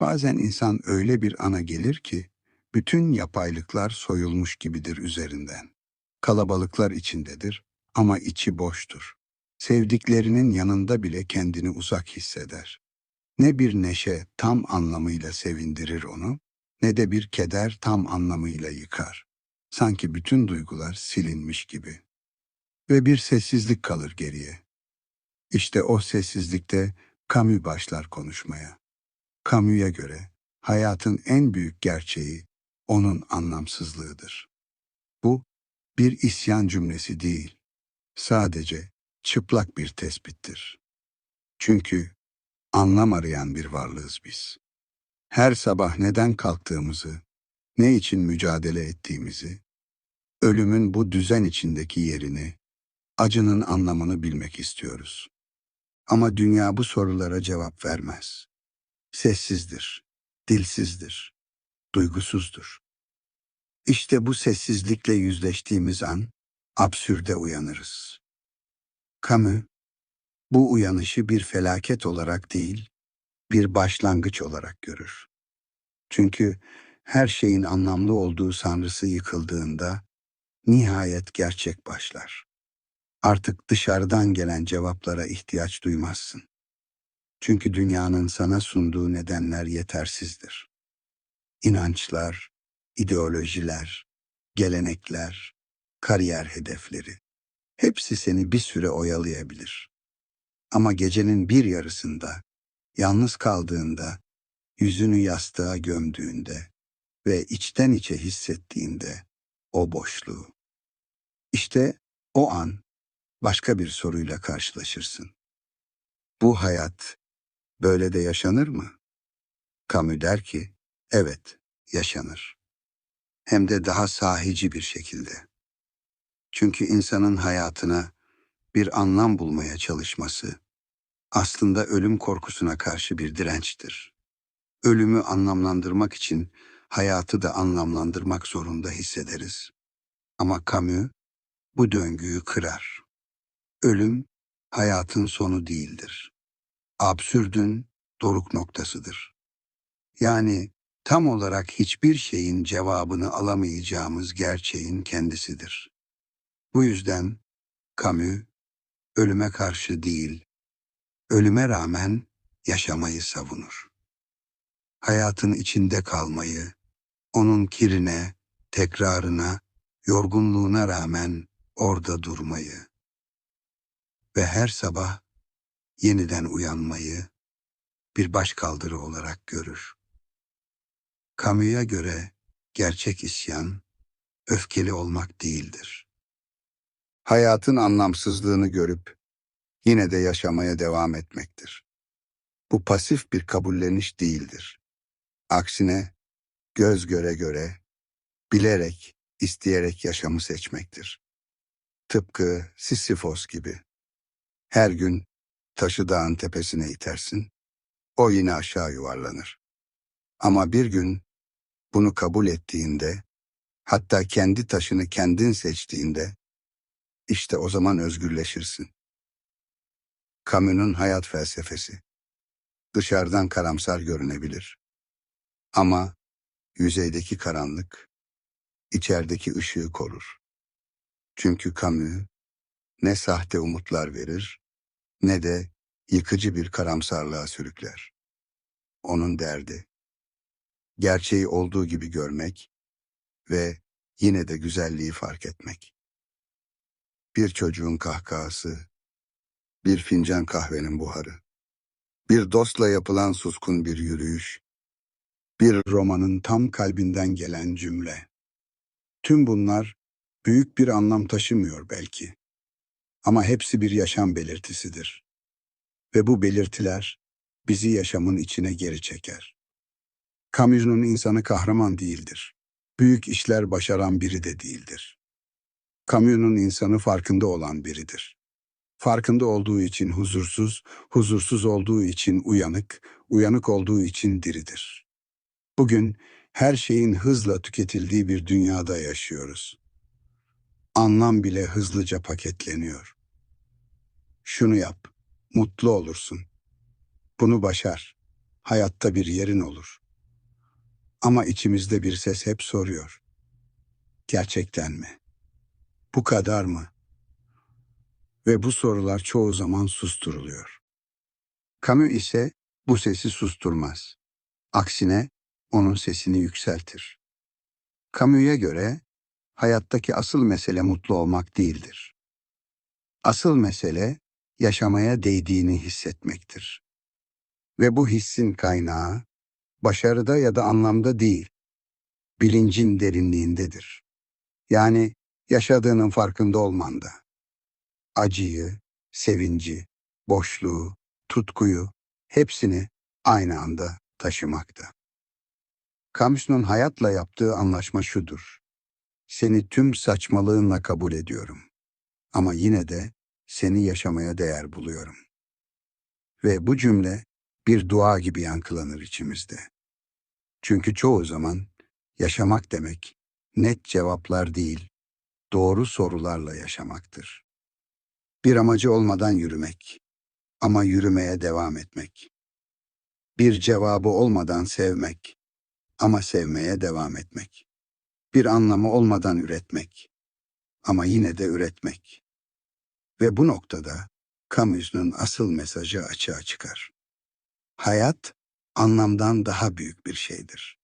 Bazen insan öyle bir ana gelir ki, bütün yapaylıklar soyulmuş gibidir üzerinden. Kalabalıklar içindedir ama içi boştur. Sevdiklerinin yanında bile kendini uzak hisseder. Ne bir neşe tam anlamıyla sevindirir onu, ne de bir keder tam anlamıyla yıkar. Sanki bütün duygular silinmiş gibi. Ve bir sessizlik kalır geriye. İşte o sessizlikte Camus başlar konuşmaya. Camus'a göre hayatın en büyük gerçeği onun anlamsızlığıdır. Bu bir isyan cümlesi değil, sadece çıplak bir tespittir. Çünkü anlam arayan bir varlığız biz. Her sabah neden kalktığımızı, ne için mücadele ettiğimizi, ölümün bu düzen içindeki yerini, acının anlamını bilmek istiyoruz. Ama dünya bu sorulara cevap vermez. Sessizdir, dilsizdir, duygusuzdur. İşte bu sessizlikle yüzleştiğimiz an absürde uyanırız. Camus, bu uyanışı bir felaket olarak değil, bir başlangıç olarak görür. Çünkü her şeyin anlamlı olduğu sanrısı yıkıldığında nihayet gerçek başlar. Artık dışarıdan gelen cevaplara ihtiyaç duymazsın. Çünkü dünyanın sana sunduğu nedenler yetersizdir. İnançlar, ideolojiler, gelenekler, kariyer hedefleri. Hepsi seni bir süre oyalayabilir. Ama gecenin bir yarısında, yalnız kaldığında, yüzünü yastığa gömdüğünde ve içten içe hissettiğinde o boşluğu. İşte o an başka bir soruyla karşılaşırsın. Bu hayat böyle de yaşanır mı? Camus der ki, evet, yaşanır. Hem de daha sahici bir şekilde. Çünkü insanın hayatına bir anlam bulmaya çalışması aslında ölüm korkusuna karşı bir dirençtir. Ölümü anlamlandırmak için hayatı da anlamlandırmak zorunda hissederiz. Ama Camus bu döngüyü kırar. Ölüm hayatın sonu değildir. Absürdün doruk noktasıdır. Yani tam olarak hiçbir şeyin cevabını alamayacağımız gerçeğin kendisidir. Bu yüzden Camus ölüme karşı değil, ölüme rağmen yaşamayı savunur. Hayatın içinde kalmayı, onun kirine, tekrarına, yorgunluğuna rağmen orada durmayı ve her sabah yeniden uyanmayı bir başkaldırı olarak görür. Camus'a göre gerçek isyan öfkeli olmak değildir. Hayatın anlamsızlığını görüp yine de yaşamaya devam etmektir. Bu pasif bir kabulleniş değildir. Aksine göz göre göre, bilerek, isteyerek yaşamı seçmektir. Tıpkı Sisyphos gibi. Her gün taşı dağın tepesine itersin, o yine aşağı yuvarlanır. Ama bir gün bunu kabul ettiğinde, hatta kendi taşını kendin seçtiğinde, işte o zaman özgürleşirsin. Camus'un hayat felsefesi. Dışarıdan karamsar görünebilir. Ama yüzeydeki karanlık, içerideki ışığı korur. Çünkü Camus ne sahte umutlar verir, ne de yıkıcı bir karamsarlığa sürükler. Onun derdi, gerçeği olduğu gibi görmek ve yine de güzelliği fark etmek. Bir çocuğun kahkahası, bir fincan kahvenin buharı, bir dostla yapılan suskun bir yürüyüş, bir romanın tam kalbinden gelen cümle. Tüm bunlar büyük bir anlam taşımıyor belki. Ama hepsi bir yaşam belirtisidir. Ve bu belirtiler bizi yaşamın içine geri çeker. Camus'un insanı kahraman değildir. Büyük işler başaran biri de değildir. Camus'un insanı farkında olan biridir. Farkında olduğu için huzursuz, huzursuz olduğu için uyanık, uyanık olduğu için diridir. Bugün her şeyin hızla tüketildiği bir dünyada yaşıyoruz. Anlam bile hızlıca paketleniyor. Şunu yap, mutlu olursun. Bunu başar, hayatta bir yerin olur. Ama içimizde bir ses hep soruyor. Gerçekten mi? Bu kadar mı? Ve bu sorular çoğu zaman susturuluyor. Camus ise bu sesi susturmaz. Aksine onun sesini yükseltir. Camus'a göre hayattaki asıl mesele mutlu olmak değildir. Asıl mesele yaşamaya değdiğini hissetmektir. Ve bu hissin kaynağı başarıda ya da anlamda değil, bilincin derinliğindedir. Yani yaşadığının farkında olmanda. Acıyı, sevinci, boşluğu, tutkuyu hepsini aynı anda taşımakta. Camus'un hayatla yaptığı anlaşma şudur. Seni tüm saçmalığınla kabul ediyorum. Ama yine de seni yaşamaya değer buluyorum. Ve bu cümle bir dua gibi yankılanır içimizde. Çünkü çoğu zaman yaşamak demek net cevaplar değil, doğru sorularla yaşamaktır. Bir amacı olmadan yürümek ama yürümeye devam etmek. Bir cevabı olmadan sevmek ama sevmeye devam etmek. Bir anlamı olmadan üretmek ama yine de üretmek. Ve bu noktada Camus'un asıl mesajı açığa çıkar. Hayat anlamdan daha büyük bir şeydir.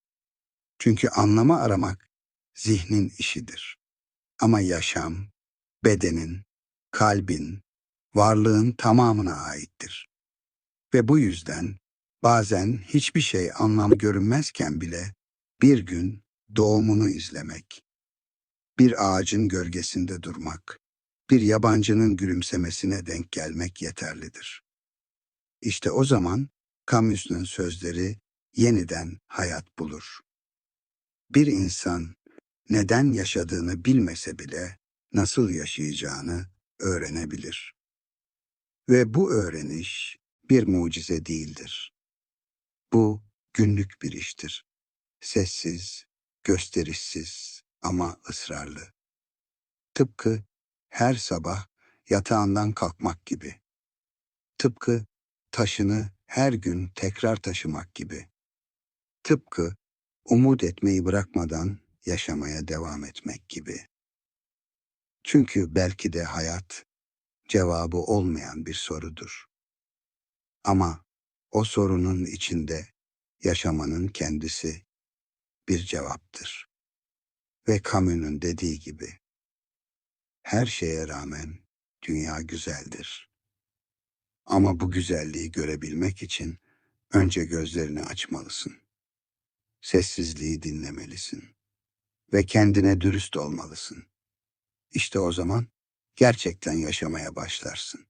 Çünkü anlamı aramak zihnin işidir. Ama yaşam, bedenin, kalbin, varlığın tamamına aittir. Ve bu yüzden bazen hiçbir şey anlam görünmezken bile bir gün doğumunu izlemek, bir ağacın gölgesinde durmak, bir yabancının gülümsemesine denk gelmek yeterlidir. İşte o zaman Camus'un sözleri yeniden hayat bulur. Bir insan neden yaşadığını bilmese bile nasıl yaşayacağını öğrenebilir. Ve bu öğreniş bir mucize değildir. Bu günlük bir iştir. Sessiz, gösterişsiz ama ısrarlı. Tıpkı her sabah yatağından kalkmak gibi. Tıpkı taşını her gün tekrar taşımak gibi. Tıpkı umut etmeyi bırakmadan yaşamaya devam etmek gibi. Çünkü belki de hayat cevabı olmayan bir sorudur. Ama o sorunun içinde yaşamanın kendisi bir cevaptır. Ve Camus'un dediği gibi, her şeye rağmen dünya güzeldir. Ama bu güzelliği görebilmek için önce gözlerini açmalısın. Sessizliği dinlemelisin ve kendine dürüst olmalısın. İşte o zaman gerçekten yaşamaya başlarsın.